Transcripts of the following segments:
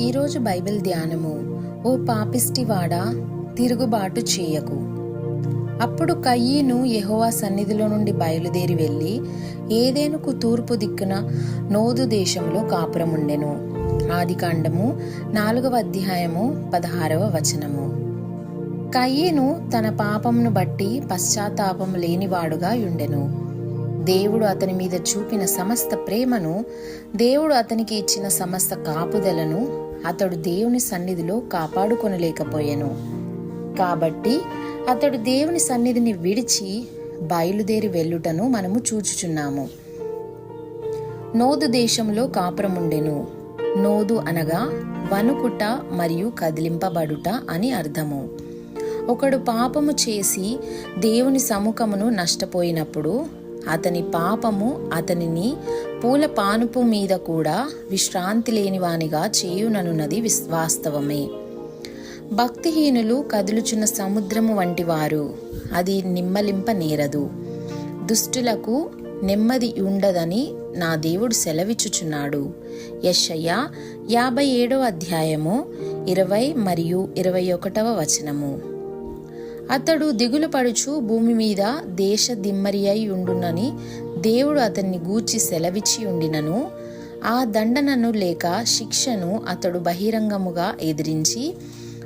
ఈరోజు బైబిల్ ధ్యానము. ఓ పాపిస్టివాడా తిరుగుబాటు చేయకు. అప్పుడు కయ్యను యహోవా సన్నిధిలో నుండి బయలుదేరి వెళ్ళి ఏదేనుకు తూర్పు దిక్కున నోదు దేశంలో కాపురముండెను. ఆదికాండము నాలుగవ అధ్యాయము పదహారవ వచనము. కయ్యను తన పాపమును బట్టి పశ్చాత్తాపం లేనివాడుగా ఉండెను దేవుడు అతని మీద చూపిన సమస్త ప్రేమను దేవుడు అతనికి ఇచ్చిన సమస్త కాపుదలను అతడు దేవుని సన్నిధిలో కాపాడుకొనలేకపోయెను. కాబట్టి అతడు దేవుని సన్నిధిని విడిచి బయలుదేరి వెళ్ళుటను మనము చూచుచున్నాము. నోదు దేశంలో కాపురముండెను. నోదు అనగా వణుకుట మరియు కదిలింపబడుట అని అర్థము. ఒకడు పాపము చేసి దేవుని సముఖమును నష్టపోయినప్పుడు అతని పాపము అతనిని పూల పానుపు మీద కూడా విశ్రాంతి లేనివానిగా చేయుననున్నది వాస్తవమే. భక్తిహీనులు కదులుచున్న సముద్రము వంటి వారు అది నిమ్మలింప నేరదు. దుష్టులకు నెమ్మది ఉండదని నా దేవుడు సెలవిచ్చుచున్నాడు. యశయ్య యాభై ఏడవ అధ్యాయము ఇరవై మరియు ఇరవై ఒకటవ వచనము. అతడు దిగులు పడుచు భూమి మీద దేశ దిమ్మరి అయి ఉండునని దేవుడు అతన్ని గూర్చి సెలవిచ్చి ఉండినను. ఆ దండనను లేక శిక్షను అతడు బహిరంగముగా ఎదిరించి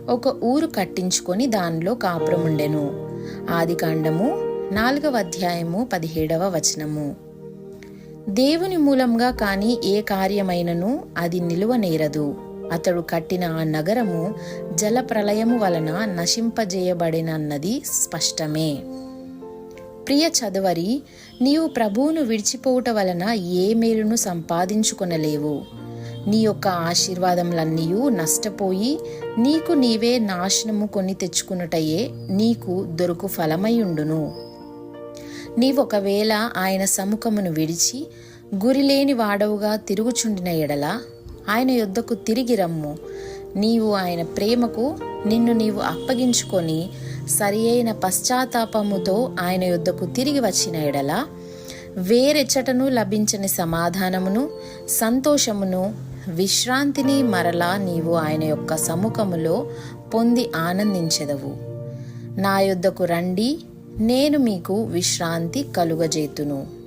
ఒక ఊరు కట్టించుకొని దానిలో కాపురముండెను. ఆదికాండము నాలుగవ అధ్యాయము పదిహేడవ వచనము. దేవుని మూలంగా కాని ఏ కార్యమైనను అది నిలువనేరదు అతడు కట్టిన ఆ నగరము జల ప్రళయము వలన నశింపజేయబడినన్నది స్పష్టమే. ప్రియ చదవరి నీవు ప్రభువును విడిచిపోవుట వలన ఏ మేలును సంపాదించుకొనలేవు. నీ యొక్క ఆశీర్వాదములన్నీ నష్టపోయి నీకు నీవే నాశనము కొని తెచ్చుకున్నటయే నీకు దొరుకు ఫలమైయుండును నీవొకవేళ ఆయన సముఖమును విడిచి గురిలేని వాడవుగా తిరుగుచుండిన ఎడల ఆయన యొద్దకు తిరిగి రమ్ము. నీవు ఆయన ప్రేమకు నిన్ను నీవు అప్పగించుకొని సరి అయిన పశ్చాత్తాపముతో ఆయన యొద్దకు తిరిగి వచ్చిన ఎడల వేరెచ్చటను లభించని సమాధానమును సంతోషమును విశ్రాంతిని మరలా నీవు ఆయన యొక్క సముఖములో పొంది ఆనందించెదవు. నా యొద్దకు రండి నేను మీకు విశ్రాంతి కలుగజేతును.